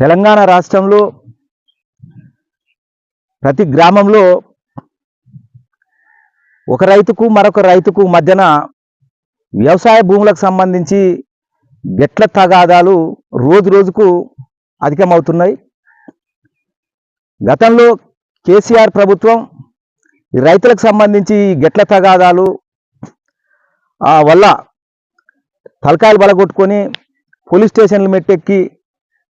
తెలంగాణ రాష్ట్రంలో ప్రతి గ్రామంలో ఒక రైతుకు మరొక రైతుకు మధ్యన వ్యవసాయ భూములకు సంబంధించి గెట్ల తగాదాలు రోజు రోజుకు అధికమవుతున్నాయి. గతంలో కేసీఆర్ ప్రభుత్వం ఈ రైతులకు సంబంధించి ఈ గెట్ల తగాదాలు ఆ వల్ల తలకాయలు బలగొట్టుకొని పోలీస్ స్టేషన్లు మెట్టెక్కి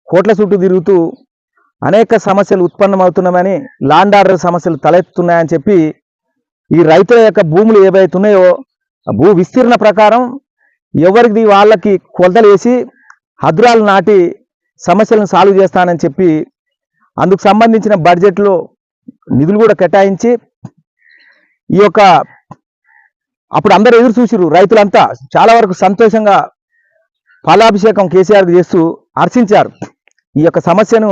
కోట్ల చుట్టూ తిరుగుతూ అనేక సమస్యలు ఉత్పన్నమవుతున్నామని లాండ్ ఆర్డర్ సమస్యలు తలెత్తున్నాయని చెప్పి ఈ రైతుల యొక్క భూములు ఏవైతున్నాయో భూ విస్తీర్ణ ప్రకారం ఎవరికి వాళ్ళకి కొలతలు వేసి హద్రాలు నాటి సమస్యలను సాల్వ్ చేస్తానని చెప్పి అందుకు సంబంధించిన బడ్జెట్లో నిధులు కూడా కేటాయించి ఈ యొక్క అప్పుడు అందరూ ఎదురు చూసిరు రైతులంతా చాలా వరకు సంతోషంగా పాలాభిషేకం కేసీఆర్కి చేస్తూ హర్షించారు. ఈ యొక్క సమస్యను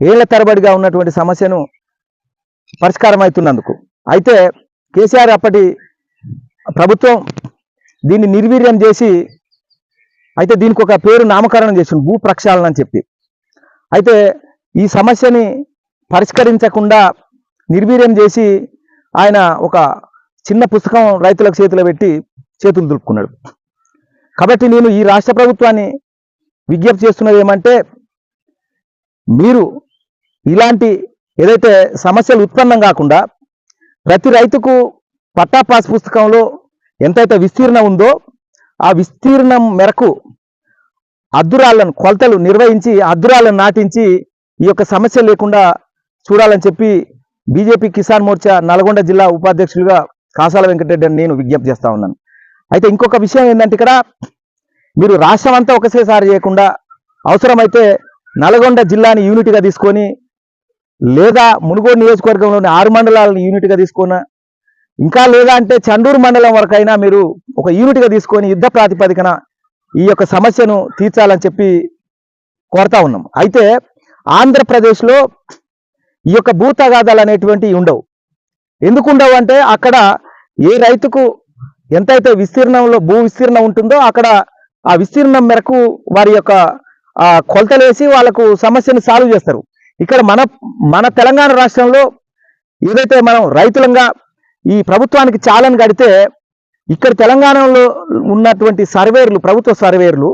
ఏళ్ళ తరబడిగా ఉన్నటువంటి సమస్యను పరిష్కారం అవుతున్నందుకు. అయితే కేసీఆర్ అప్పటి ప్రభుత్వం దీన్ని నిర్వీర్యం చేసి అయితే దీనికి ఒక పేరు నామకరణం చేసింది భూ ప్రక్షాళన అని చెప్పి. అయితే ఈ సమస్యని పరిష్కరించకుండా నిర్వీర్యం చేసి ఆయన ఒక చిన్న పుస్తకం రైతులకు చేతిలో పెట్టి చేతులు దులుపుకున్నాడు. కాబట్టి నేను ఈ రాష్ట్ర ప్రభుత్వాన్ని విజ్ఞప్తి చేస్తున్నది ఏమంటే మీరు ఇలాంటి ఏదైతే సమస్యలు ఉత్పన్నం కాకుండా ప్రతి రైతుకు పట్టా పాస్ పుస్తకంలో ఎంతైతే విస్తీర్ణం ఉందో ఆ విస్తీర్ణం మేరకు అద్దురాలను కొలతలు నిర్వహించి అద్దురాలను నాటించి ఈ యొక్క సమస్య లేకుండా చూడాలని చెప్పి బీజేపీ కిసాన్ మోర్చా నల్గొండ జిల్లా ఉపాధ్యక్షులుగా కాసాల వెంకటరెడ్డి అని నేను విజ్ఞప్తి చేస్తా ఉన్నాను. అయితే ఇంకొక విషయం ఏంటంటే ఇక్కడ మీరు రాష్ట్రం అంతా ఒకసేసారి చేయకుండా అవసరమైతే నల్గొండ జిల్లాని యూనిట్గా తీసుకొని లేదా మునుగోడు నియోజకవర్గంలోని ఆరు మండలాలను యూనిట్గా తీసుకున్న ఇంకా లేదా అంటే చండూరు మండలం వరకైనా మీరు ఒక యూనిట్గా తీసుకొని యుద్ధ ప్రాతిపదికన ఈ యొక్క సమస్యను తీర్చాలని చెప్పి కోరుతా ఉన్నాం. అయితే ఆంధ్రప్రదేశ్లో ఈ యొక్క భూ తగాదాలు అనేటువంటివి ఉండవు. ఎందుకు ఉండవు అంటే అక్కడ ఏ రైతుకు ఎంతైతే విస్తీర్ణంలో భూ విస్తీర్ణం ఉంటుందో అక్కడ ఆ విస్తీర్ణం మేరకు వారి యొక్క కొలతలేసి వాళ్ళకు సమస్యను సాల్వ్ చేస్తారు. ఇక్కడ మన మన తెలంగాణ రాష్ట్రంలో ఏదైతే మనం రైతులంగా ఈ ప్రభుత్వానికి చాలని కడితే ఇక్కడ తెలంగాణలో ఉన్నటువంటి సర్వేర్లు ప్రభుత్వ సర్వేర్లు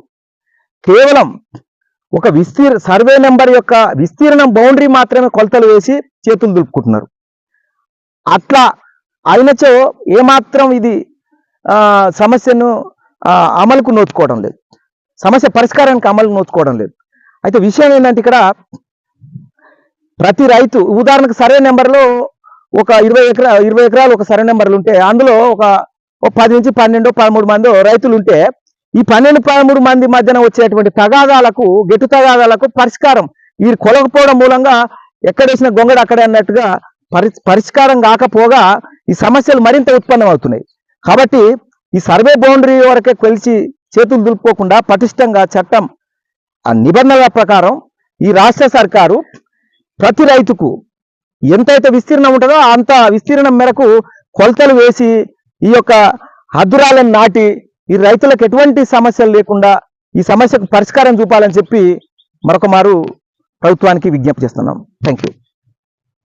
కేవలం ఒక విస్తీర్ సర్వే నెంబర్ యొక్క విస్తీర్ణం బౌండరీ మాత్రమే కొలతలు వేసి చేతులు దులుపుకుంటున్నారు. అట్లా అయినచో ఏమాత్రం ఇది సమస్యను అమలుకు నోచుకోవడం లేదు. సమస్య పరిష్కారానికి అమలు నోచుకోవడం లేదు. అయితే విషయం ఏంటంటే ఇక్కడ ప్రతి రైతు ఉదాహరణకు సర్వే నెంబర్లో ఒక ఇరవై ఎకరా ఇరవై ఎకరాలు ఒక సర్వే నెంబర్లు ఉంటే అందులో ఒక పది నుంచి పన్నెండు పదమూడు మంది రైతులు ఉంటే ఈ పన్నెండు పదమూడు మంది మధ్యన వచ్చేటువంటి తగాదాలకు గెట్టు తగాదాలకు పరిష్కారం. వీరు కొలకపోవడం మూలంగా ఎక్కడేసిన గొంగడు అక్కడే అన్నట్టుగా పరి పరిష్కారం కాకపోగా ఈ సమస్యలు మరింత ఉత్పన్నం అవుతున్నాయి కాబట్టి ఈ సర్వే బౌండరీ వరకే కొలిచి చేతులు దులుపుకోకుండా పటిష్టంగా చట్టం ఆ నిబంధనల ప్రకారం ఈ రాష్ట్ర సర్కారు ప్రతి రైతుకు ఎంతైతే విస్తీర్ణం ఉంటుందో అంత విస్తీర్ణం మేరకు కొలతలు వేసి ఈ యొక్క హద్దురాలను నాటి ఈ రైతులకు ఎటువంటి సమస్యలు లేకుండా ఈ సమస్యకు పరిష్కారం చూపాలని చెప్పి మరొక మారు ప్రభుత్వానికి విజ్ఞప్తి చేస్తున్నాం. Thank you